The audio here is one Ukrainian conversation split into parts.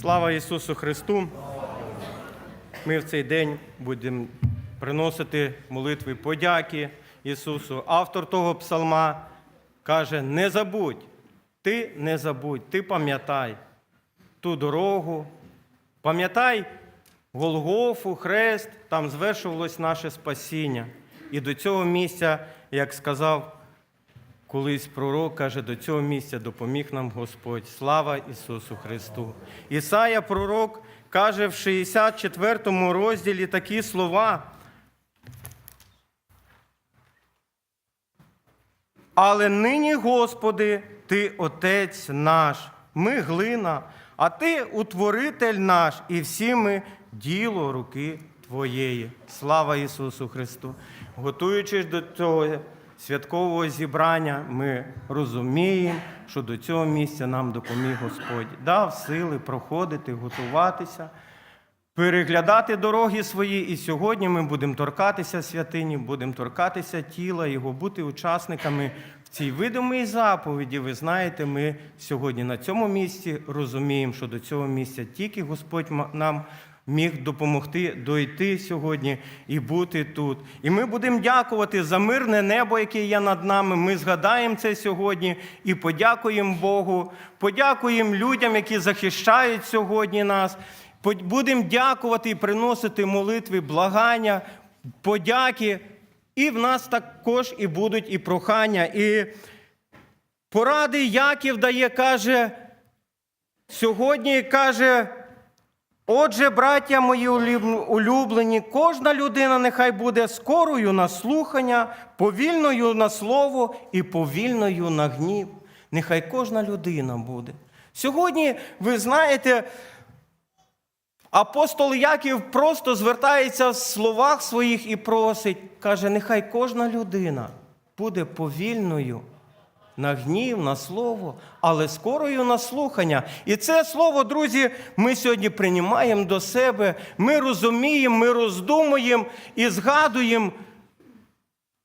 Слава Ісусу Христу! Ми в цей день будемо приносити молитви подяки Ісусу. Автор того псалма каже: не забудь, ти не забудь, ти пам'ятай ту дорогу, пам'ятай Голгофу, хрест, там звершувалось наше спасіння. І до цього місця, як сказав Колись пророк каже, до цього місця допоміг нам Господь. Слава Ісусу Христу. Ісая пророк каже в 64 розділі такі слова. Але нині, Господи, Ти Отець наш, ми глина, а Ти утворитель наш, і всі ми діло руки Твоєї. Слава Ісусу Христу! Готуючись до цього святкового зібрання, ми розуміємо, що до цього місця нам допоміг Господь. Дав сили проходити, готуватися переглядати дороги свої. І сьогодні ми будемо торкатися святині, будемо торкатися тіла Його, бути учасниками в цій видимій заповіді. Ви знаєте, ми сьогодні на цьому місці розуміємо, що до цього місця тільки Господь нам. Міг допомогти дойти сьогодні і бути тут. І ми будемо дякувати за мирне небо, яке є над нами. Ми згадаємо це сьогодні і подякуємо Богу, подякуємо людям, які захищають сьогодні нас. Будемо дякувати і приносити молитви, благання, подяки. І в нас також і будуть і прохання. І поради Яків дає, каже, сьогодні каже. Отже, браття мої улюблені, кожна людина нехай буде скорою на слухання, повільною на слово і повільною на гнів. Нехай кожна людина буде. Сьогодні, ви знаєте, апостол Яків просто звертається в словах своїх і просить, каже, нехай кожна людина буде повільною на гнів, на слово, але скорою на слухання. І це слово, друзі, ми сьогодні приймаємо до себе, ми розуміємо, ми роздумуємо і згадуємо,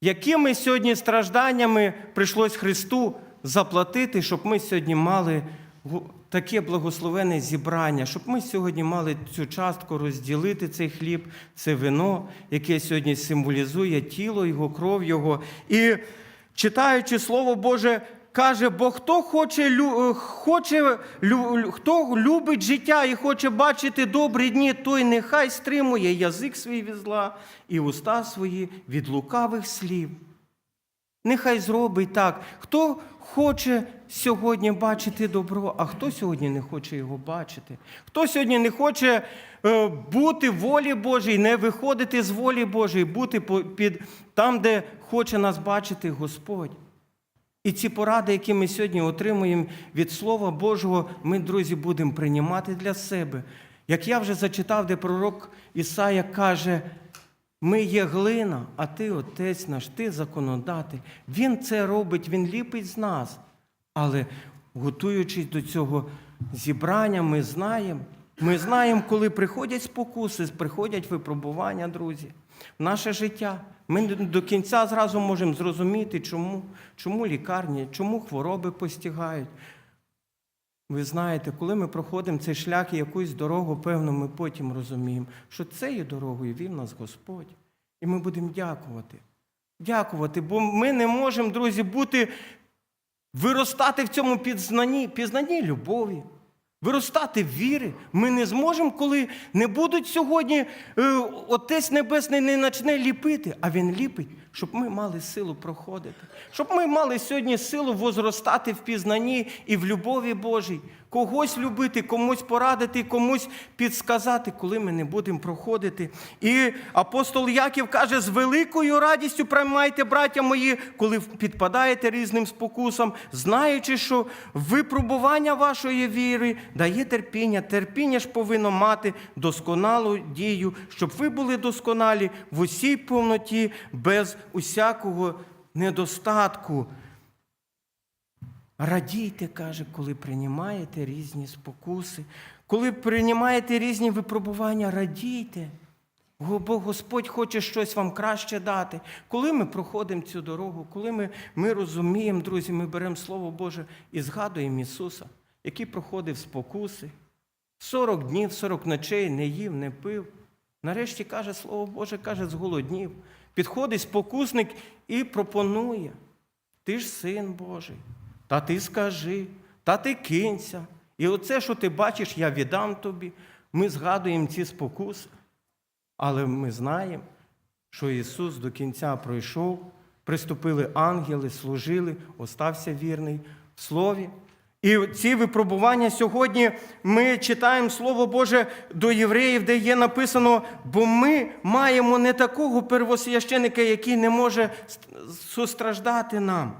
якими сьогодні стражданнями прийшлось Христу заплатити, щоб ми сьогодні мали таке благословене зібрання, щоб ми сьогодні мали цю частку розділити цей хліб, це вино, яке сьогодні символізує тіло Його, кров Його. І читаючи Слово Боже, каже, бо хто хоче, лю- е, хоче хто любить життя і хоче бачити добрі дні, той нехай стримує язик свій від зла і уста свої від лукавих слів. Нехай зробить так. Хто хоче сьогодні бачити добро, а хто сьогодні не хоче його бачити? Хто сьогодні не хоче е, бути в волі Божій, не виходити з волі Божої, бути під там, де хоче нас бачити Господь. І ці поради, які ми сьогодні отримуємо від Слова Божого, ми, друзі, будемо приймати для себе. Як я вже зачитав, де пророк Ісая каже, ми є глина, а ти отець наш, ти законодатель. Він це робить, він ліпить з нас. Але готуючись до цього зібрання, ми знаємо, ми знаємо, коли приходять спокуси, приходять випробування, друзі, в наше життя. Ми до кінця зразу можемо зрозуміти, чому, чому лікарні, чому хвороби постігають. Ви знаєте, коли ми проходимо цей шлях і якусь дорогу, певно, ми потім розуміємо, що цією дорогою вів нас Господь. І ми будемо дякувати. Дякувати, бо ми не можемо, друзі, бути, виростати в цьому пізнанні, пізнанні любові, виростати в віри. Ми не зможемо, коли не будуть сьогодні, е, Отець Небесний не почне ліпити, а Він ліпить, щоб ми мали силу проходити, щоб ми мали сьогодні силу возростати в пізнанні і в любові Божій, когось любити, комусь порадити, комусь підсказати, коли ми не будемо проходити. І апостол Яків каже: з великою радістю приймайте, браття мої, коли підпадаєте різним спокусам, знаючи, що випробування вашої віри дає терпіння. Терпіння ж повинно мати досконалу дію, щоб ви були досконалі в усій повноті, без усякого недостатку. Радійте, каже, коли приймаєте різні спокуси, коли приймаєте різні випробування, радійте. Бо Господь хоче щось вам краще дати. Коли ми проходимо цю дорогу, коли ми, ми розуміємо, друзі, ми беремо Слово Боже і згадуємо Ісуса, який проходив спокуси, 40 днів, 40 ночей не їв, не пив. Нарешті каже, Слово Боже, каже, зголоднів. Підходить спокусник і пропонує. Ти ж син Божий, та ти скажи, та ти кинься. І оце, що ти бачиш, я віддам тобі. Ми згадуємо ці спокуси, але ми знаємо, що Ісус до кінця пройшов, приступили ангели, служили, остався вірний в Слові. І ці випробування сьогодні ми читаємо Слово Боже до євреїв, де є написано, бо ми маємо не такого первосвященика, який не може состраждати нам.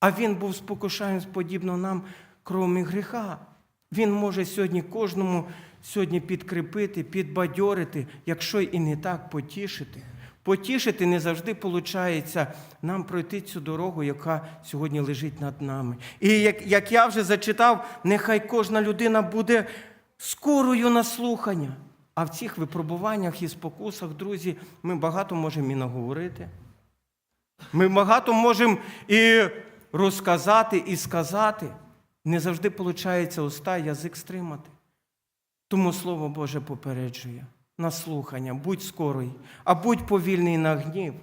А він був спокушаєм подібно нам кровом гріха. Він може сьогодні кожному сьогодні підкріпити, підбадьорити, якщо і не так потішити. Потішити не завжди виходить нам пройти цю дорогу, яка сьогодні лежить над нами. І як, як я вже зачитав, нехай кожна людина буде скорою на слухання. А в цих випробуваннях і спокусах, друзі, ми багато можемо і наговорити. Ми багато можемо і розказати, і сказати. Не завжди виходить уста, язик стримати. Тому Слово Боже попереджує на слухання, будь скорий, а будь повільний на гнів.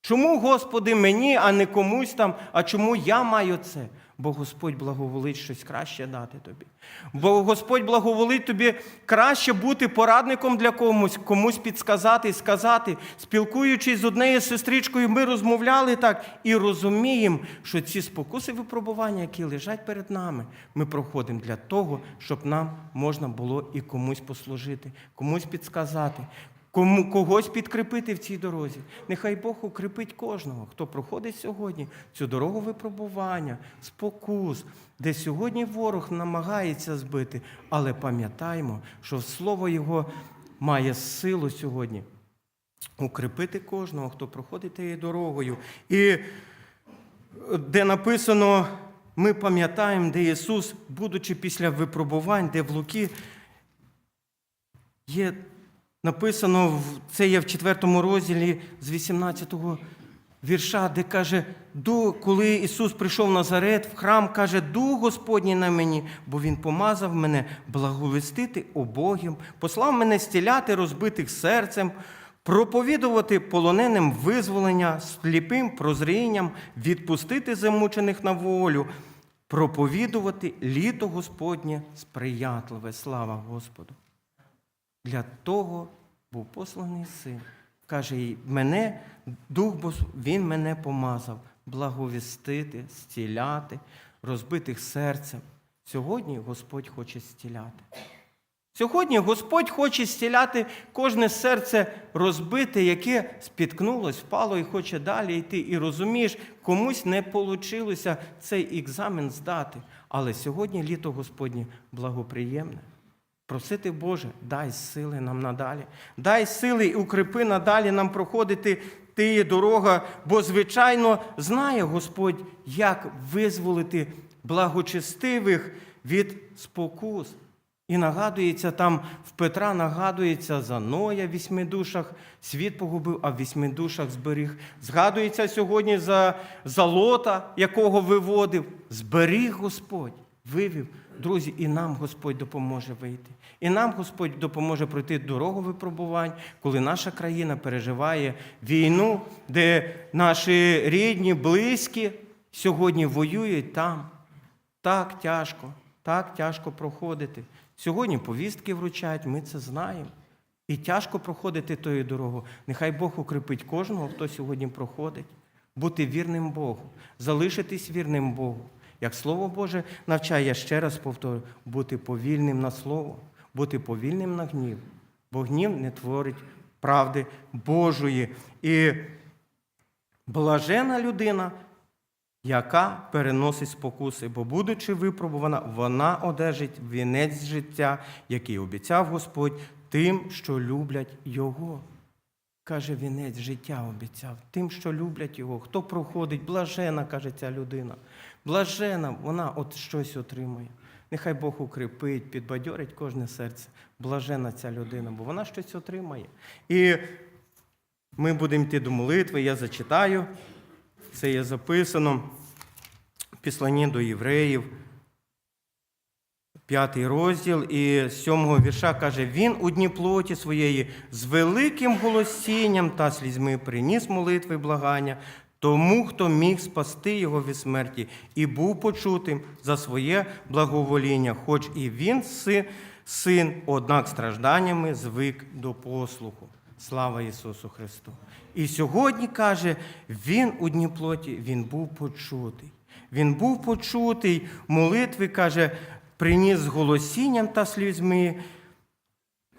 Чому, Господи, мені, а не комусь там, а чому я маю це? Бо Господь благоволить щось краще дати тобі. Бо Господь благоволить тобі краще бути порадником для комусь, комусь підсказати сказати. Спілкуючись з однією сестричкою, ми розмовляли так і розуміємо, що ці спокуси випробування, які лежать перед нами, ми проходимо для того, щоб нам можна було і комусь послужити, комусь підсказати, Кому когось підкріпити в цій дорозі. Нехай Бог укріпить кожного, хто проходить сьогодні цю дорогу випробування, спокус, де сьогодні ворог намагається збити. Але пам'ятаймо, що слово Його має силу сьогодні укріпити кожного, хто проходить тією дорогою. І де написано, ми пам'ятаємо, де Ісус, будучи після випробувань, де в Луки є написано, це є в 4 розділі з 18 вірша, де каже, «Ду- коли Ісус прийшов в Назарет, в храм, каже, Дух Господній на мені, бо Він помазав мене благовестити обогім, послав мене стіляти розбитих серцем, проповідувати полоненим визволення, сліпим прозрінням, відпустити замучених на волю, проповідувати літо Господнє сприятливе. Слава Господу! Для того був посланий син. Каже, «І мене, Дух Бос, Він мене помазав благовістити, зціляти, розбитих серцем. Сьогодні Господь хоче зціляти. Сьогодні Господь хоче зціляти кожне серце розбите, яке спіткнулось, впало і хоче далі йти. І розумієш, комусь не вийшло цей екзамен здати. Але сьогодні літо Господнє благоприємне. Просити Боже, дай сили нам надалі. Дай сили і укріпи надалі нам проходити тієї дорога, бо, звичайно, знає Господь, як визволити благочестивих від спокус. І нагадується там в Петра, нагадується за Ноя в вісьми душах, світ погубив, а в вісьми душах зберіг. Згадується сьогодні за, за Лота, якого виводив. Зберіг Господь, вивів. Друзі, і нам Господь допоможе вийти. І нам Господь допоможе пройти дорогу випробувань, коли наша країна переживає війну, де наші рідні, близькі сьогодні воюють там. Так тяжко, так тяжко проходити. Сьогодні повістки вручають, ми це знаємо. І тяжко проходити тою дорогу. Нехай Бог укріпить кожного, хто сьогодні проходить, бути вірним Богу, залишитись вірним Богу. Як Слово Боже навчає, я ще раз повторю, бути повільним на слово, бути повільним на гнів, бо гнів не творить правди Божої. І блажена людина, яка переносить спокуси, бо, будучи випробувана, вона одержить вінець життя, який обіцяв Господь тим, що люблять Його. Каже, вінець життя обіцяв тим, що люблять його. Хто проходить, блажена, каже ця людина. Блажена, вона от щось отримує. Нехай Бог укріпить, підбадьорить кожне серце. Блажена ця людина, бо вона щось отримає. І ми будемо йти до молитви, я зачитаю. Це є записано в післанні до євреїв. п'ятий розділ і сьомого вірша каже: Він у дні плоті своєї з великим голосінням та слізьми приніс молитви благання тому, хто міг спасти його від смерті, і був почутим за своє благовоління, хоч і він син, однак стражданнями звик до послуху. Слава Ісусу Христу! І сьогодні каже, Він у дні плоті, Він був почутий. Він був почутий, молитви, каже, приніс з голосінням та слізьми,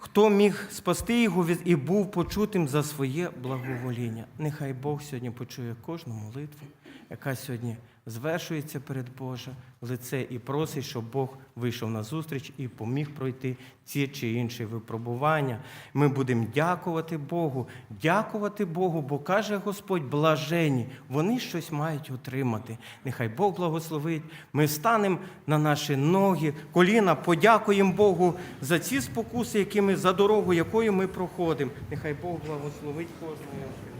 хто міг спасти його від- і був почутим за своє благовоління. Нехай Бог сьогодні почує кожну молитву, яка сьогодні звершується перед Боже лице і просить, щоб Бог вийшов на зустріч і поміг пройти ці чи інші випробування. Ми будемо дякувати Богу, дякувати Богу, бо каже Господь, блажені, вони щось мають отримати. Нехай Бог благословить. Ми станемо на наші ноги, коліна, подякуємо Богу за ці спокуси, які ми за дорогу, якою ми проходимо. Нехай Бог благословить кожного.